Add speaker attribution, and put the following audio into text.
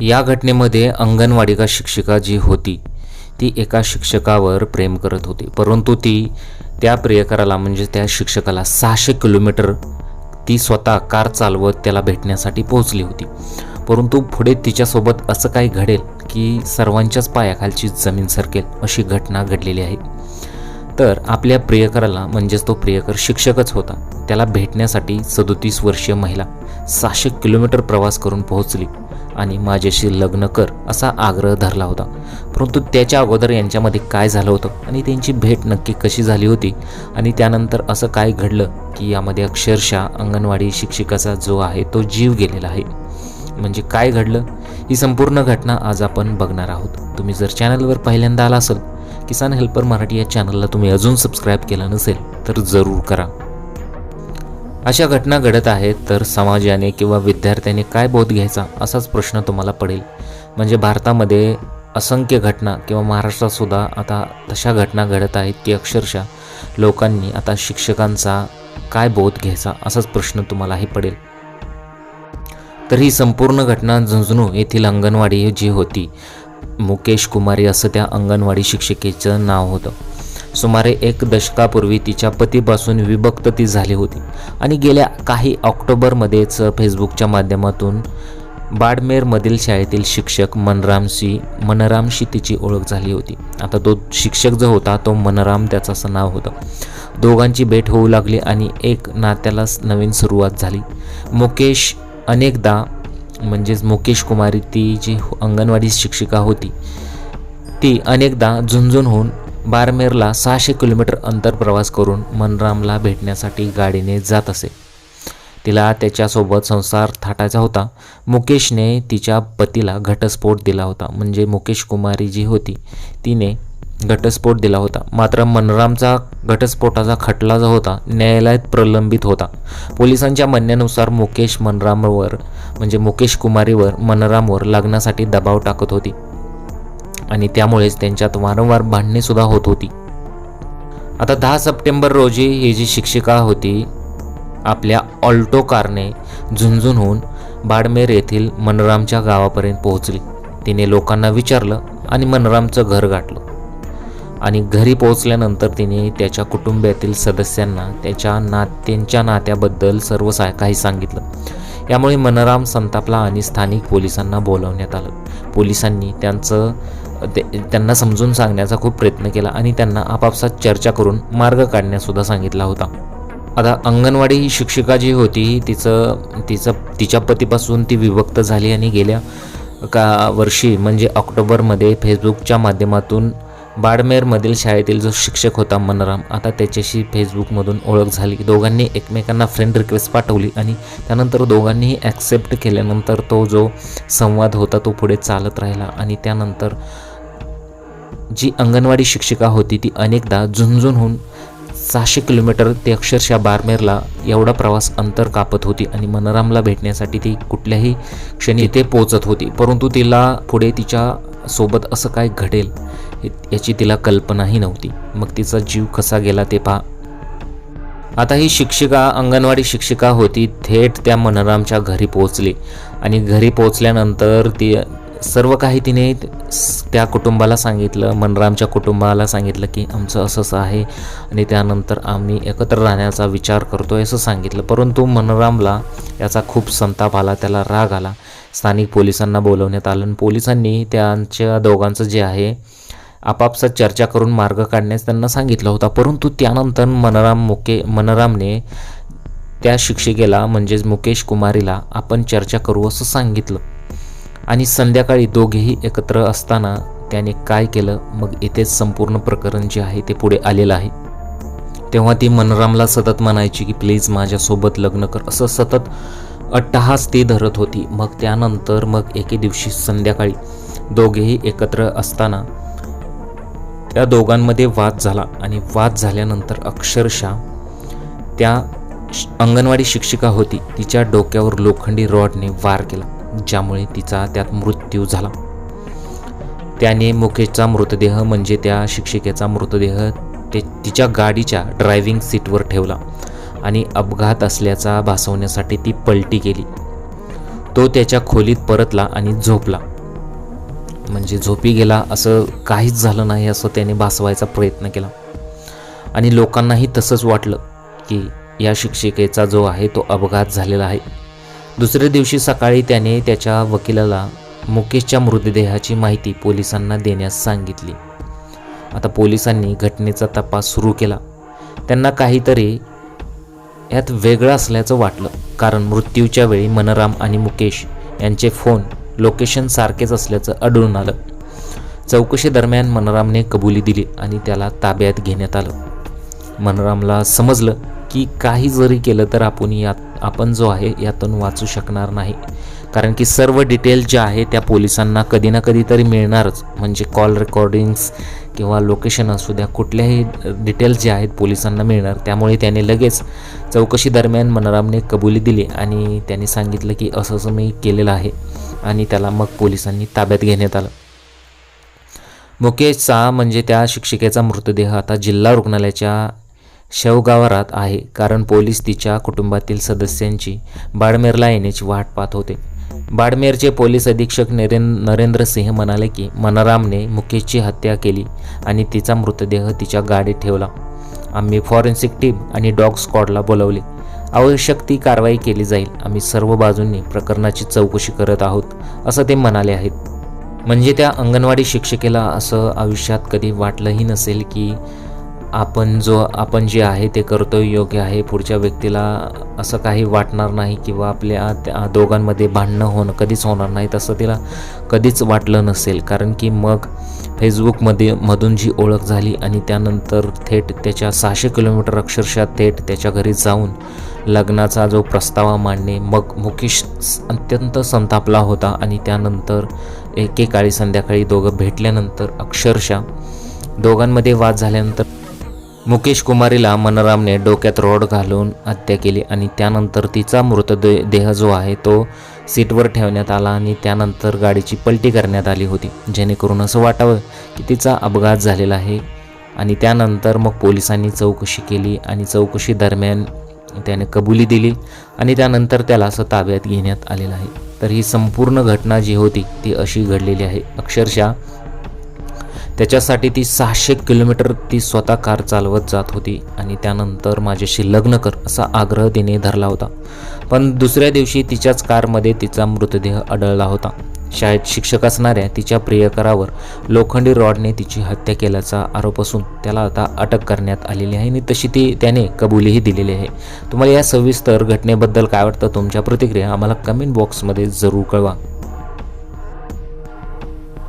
Speaker 1: या घटनेमध्ये अंगणवाडीका शिक्षिका जी होती ती एका शिक्षकावर प्रेम करत होती. परंतु ती त्या प्रियकराला म्हणजे त्या शिक्षकाला सहाशे किलोमीटर ती स्वतः कार चालवत त्याला भेटण्यासाठी पोहोचली होती. परंतु पुढे तिच्यासोबत असं काही घडेल की सर्वांच्याच पायाखालची जमीन सरकेल अशी घटना घडलेली आहे. तर आपल्या प्रियकराला म्हणजेच तो प्रियकर शिक्षकच होता त्याला भेटण्यासाठी सदोतीस वर्षीय महिला सहाशे किलोमीटर प्रवास करून पोहोचली. आणि माझ्याशी लग्न कर असा आग्रह धरला होता. परंतु त्याच्या अगोदर यांच्यामध्ये काय झालं होतं आणि त्यांची भेट नक्की कशी झाली होती आणि त्यानंतर असं काय घडलं की यामध्ये अक्षरशः अंगणवाडी शिक्षिकाचा जो आहे तो जीव गेलेला आहे. म्हणजे काय घडलं? ही संपूर्ण घटना आज आपण बघणार आहोत. तुम्ही जर चॅनलवर पहिल्यांदा आला असेल किसान हेल्पर मराठी या चॅनलला तुम्ही अजून सबस्क्राईब केलं नसेल तर जरूर करा. अशा घटना घडत आहेत तर समाजाने किंवा विद्यार्थ्याने काय बोध घ्यायचा असाच प्रश्न तुम्हाला पडेल. म्हणजे भारतामध्ये असंख्य घटना किंवा महाराष्ट्रातसुद्धा आता तशा घटना घडत आहेत की अक्षरशः लोकांनी आता शिक्षकांचा काय बोध घ्यायचा असाच प्रश्न तुम्हालाही पडेल. तर ही संपूर्ण घटना झुंझुनू येथील अंगणवाडी जी होती मुकेश कुमारी असं त्या अंगणवाडी शिक्षिकेचं नाव होतं. सुमारे एक दशकापूर्वी तिच्या पतीपासून विभक्त ती झाली होती. आणि गेल्या काही ऑक्टोबरमध्येच फेसबुकच्या माध्यमातून बाडमेरमधील शाळेतील शिक्षक मनरामशी मनरामशी तिची ओळख झाली होती. आता तो शिक्षक जो होता तो मनराम त्याचं असं नाव होतं. दोघांची भेट होऊ लागली आणि एक नात्याला नवीन सुरुवात झाली. मुकेश अनेकदा म्हणजेच मुकेश कुमारी ती जी अंगणवाडी शिक्षिका होती ती अनेकदा झुंझुनहून बारमेरला सहाशे किलोमीटर अंतर प्रवास करून मनरामला भेटण्यासाठी गाडीने जात असे. तिला त्याच्यासोबत संसार थाटायचा होता. मुकेशने तिच्या पतीला घटस्फोट दिला होता. म्हणजे मुकेश कुमारी जी होती तिने घटस्फोट दिला होता. मात्र मनरामचा घटस्फोटाचा खटला जो होता न्यायालयात प्रलंबित होता. पोलिसांच्या म्हणण्यानुसार मुकेश मनरामवर म्हणजे मुकेश कुमारीवर मनरामवर लग्नासाठी दबाव टाकत होती. आणि त्यामुळेच त्यांच्यात वारंवार भांडणेसुद्धा होत होती. आता दहा सप्टेंबर रोजी ही जी शिक्षिका होती आपल्या ऑल्टो कारने झुंझुनहून बाडमेर येथील मनरामच्या गावापर्यंत पोहोचली. तिने लोकांना विचारलं आणि मनरामचं घर गाठलं. आणि घरी पोहोचल्यानंतर तिने त्याच्या कुटुंबातील सदस्यांना त्याच्या ना त्यांच्या नात्याबद्दल सर्व सा काही सांगितलं. यामुळे मनराम संतापला आणि स्थानिक पोलिसांना बोलावण्यात आलं. पोलिसांनी त्यांचं ते त्यांना समजून सांगण्याचा खूप प्रयत्न केला आणि त्यांना आपापसात चर्चा करून मार्ग काढण्यासुद्धा सांगितला होता. आता अंगणवाडी ही शिक्षिका जी होती तिचं तिचं तिच्या पतीपासून ती विभक्त झाली आणि गेल्या का वर्षी म्हणजे ऑक्टोबरमध्ये फेसबुकच्या माध्यमातून बाडमेरमधील शाळेतील जो शिक्षक होता मनराम आता त्याच्याशी फेसबुकमधून ओळख झाली. दोघांनी एकमेकांना फ्रेंड रिक्वेस्ट पाठवली आणि त्यानंतर दोघांनीही ॲक्सेप्ट केल्यानंतर तो जो संवाद होता तो पुढे चालत राहिला आणि त्यानंतर जी अंगणवाडी शिक्षिका होती ती अनेकदा झुंझुनहून सहाशे किलोमीटर ते अक्षरशः बारमेरला एवढा प्रवास अंतर कापत होती आणि मनरामला भेटण्यासाठी ती कुठल्याही क्षणी ते पोचत होती. परंतु तिला पुढे तिच्या सोबत असं काय घडेल याची तिला कल्पनाही नव्हती. मग तिचा जीव कसा गेला ते पहा. आता ही शिक्षिका अंगणवाडी शिक्षिका होती थेट त्या मनरामच्या घरी पोहोचली. आणि घरी पोहोचल्यानंतर ती सर्व काही तिने त्या कुटुंबाला सांगितलं मनरामच्या कुटुंबाला सांगितलं की आमचं असं असं आहे आणि त्यानंतर आम्ही एकत्र राहण्याचा विचार करतोय असं सांगितलं. परंतु मनरामला याचा खूप संताप आला त्याला राग आला. स्थानिक पोलिसांना बोलवण्यात आलं आणि पोलिसांनी त्यांच्या दोघांचं जे आहे आपापसात चर्चा करून मार्ग काढण्यास त्यांना सांगितलं होता. परंतु त्यानंतर मनराम मुके मनरामने त्या शिक्षिकेला म्हणजेच मुकेश कुमारीला आपण चर्चा करू असं सांगितलं. आणि संध्याकाळी दोघेही एकत्र असताना त्याने काय केलं? मग इथेच संपूर्ण प्रकरण जे आहे ते पुढे आलेलं आहे. तेव्हा ती मनरामला सतत म्हणायची की प्लीज माझ्यासोबत लग्न कर. असं सतत अट्टहास ती धरत होती. मग त्यानंतर मग एके दिवशी संध्याकाळी दोघेही एकत्र असताना त्या दोघांमध्ये वाद झाला आणि वाद झाल्यानंतर अक्षरशः त्या अंगणवाडी शिक्षिका होती. तिच्या डोक्यावर लोखंडी रॉडने वार केला. ज्यामुळे तिचा त्यात मृत्यू झाला. त्याने मुकेशचा मृतदेह म्हणजे त्या शिक्षिकेचा मृतदेह ते तिच्या गाडीच्या ड्रायव्हिंग सीटवर ठेवला आणि अपघात असल्याचा भासवण्यासाठी ती पलटी केली. तो त्याच्या खोलीत परतला आणि झोपला. म्हणजे झोपी गेला असं काहीच झालं नाही असं त्याने भासवायचा प्रयत्न केला. आणि लोकांनाही तसंच वाटलं की या शिक्षिकेचा जो आहे तो अपघात झालेला आहे. दुसऱ्या दिवशी सकाळी त्याने त्याच्या वकिलाला मुकेशच्या मृतदेहाची माहिती पोलिसांना देण्यास सांगितली. आता पोलिसांनी घटनेचा तपास सुरू केला. त्यांना काहीतरी यात वेगळं असल्याचं वाटलं. कारण मृत्यूच्या वेळी मनराम आणि मुकेश यांचे फोन लोकेशन सारखेच असल्याचं आढळून आलं. चौकशी दरम्यान मनरामने कबुली दिली आणि त्याला ताब्यात घेण्यात आलं. मनरामला समजलं की काही जरी केलं तर आपण यात आपण जो आहे यातून वाचू शकणार नाही. कारण की सर्व डिटेल ज्या आहे त्या पोलिसांना कधी ना कधी तरी मिळणारच. म्हणजे कॉल रेकॉर्डिंग्स किंवा लोकेशन असू द्या कुठल्याही डिटेल्स जे आहेत पोलिसांना मिळणार. त्यामुळे त्याने लगेच चौकशी दरम्यान मनरामने कबुली दिली आणि त्याने सांगितलं की असं असं मी केलेलं आहे आणि त्याला मग पोलिसांनी ताब्यात घेण्यात आलं. मुकेशचा म्हणजे त्या शिक्षिकेचा मृतदेह आता जिल्हा रुग्णालयाच्या शेवगावरात आहे. कारण पोलीस तिच्या कुटुंबातील सदस्यांची बाडमेरला येण्याची वाट पाहत होते. बाडमेरचे पोलीस अधीक्षक नरेन नरेंद्र सिंह म्हणाले की मनारामने मुकेशची हत्या केली आणि तिचा मृतदेह तिच्या गाडीत ठेवला. आम्ही फॉरेन्सिक टीम आणि डॉग स्क्वॉडला बोलवले. आवश्यक ती कारवाई केली जाईल. आम्ही सर्व बाजूंनी प्रकरणाची चौकशी करत आहोत असं ते म्हणाले आहेत. म्हणजे त्या अंगणवाडी शिक्षिकेला असं आयुष्यात कधी वाटलंही नसेल की आपण जो आपण जे आहे ते करतो योग्य आहे पुढच्या व्यक्तीला असं काही वाटणार नाही किंवा आपल्या त्या दोघांमध्ये भांडणं होणं कधीच होणार नाही तसं तिला कधीच वाटलं नसेल. कारण की मग फेसबुकमध्ये मधून जी ओळख झाली आणि त्यानंतर थेट त्याच्या सहाशे किलोमीटर अक्षरशः थेट त्याच्या घरी जाऊन लग्नाचा जो प्रस्तावा मांडणे मग मुकेश अत्यंत संतापला होता आणि त्यानंतर एकेकाळी संध्याकाळी दोघं भेटल्यानंतर अक्षरशः दोघांमध्ये वाद झाल्यानंतर मुकेश कुमारीला मनरामने डोक्यात रॉड घालून हत्या केली आणि त्यानंतर तिचा मृतदेह देह जो आहे तो सीटवर ठेवण्यात आला आणि त्यानंतर गाडीची पलटी करण्यात आली होती. जेणेकरून असं वाटावं की तिचा अपघात झालेला आहे आणि त्यानंतर मग पोलिसांनी चौकशी केली आणि चौकशी दरम्यान त्याने कबुली दिली आणि त्यानंतर त्याला असं ताब्यात घेण्यात आलेलं आहे. तर ही संपूर्ण घटना जी होती ती अशी घडलेली आहे. अक्षरशः त्याच्यासाठी ती सहाशे किलोमीटर ती स्वतः कार चालवत जात होती आणि त्यानंतर माझ्याशी लग्न कर असा आग्रह तिने धरला होता. पण दुसऱ्या दिवशी तिच्याच कारमध्ये तिचा मृतदेह आढळला होता. शाळेत शिक्षक असणाऱ्या तिच्या प्रियकरावर लोखंडी रॉडने तिची हत्या केल्याचा आरोप असून त्याला आता अटक करण्यात आलेली आहे आणि तशी ती त्याने कबुलीही दिलेली आहे. तुम्हाला या सविस्तर घटनेबद्दल काय वाटतं? तुमच्या प्रतिक्रिया आम्हाला कमेंट बॉक्समध्ये जरूर कळवा.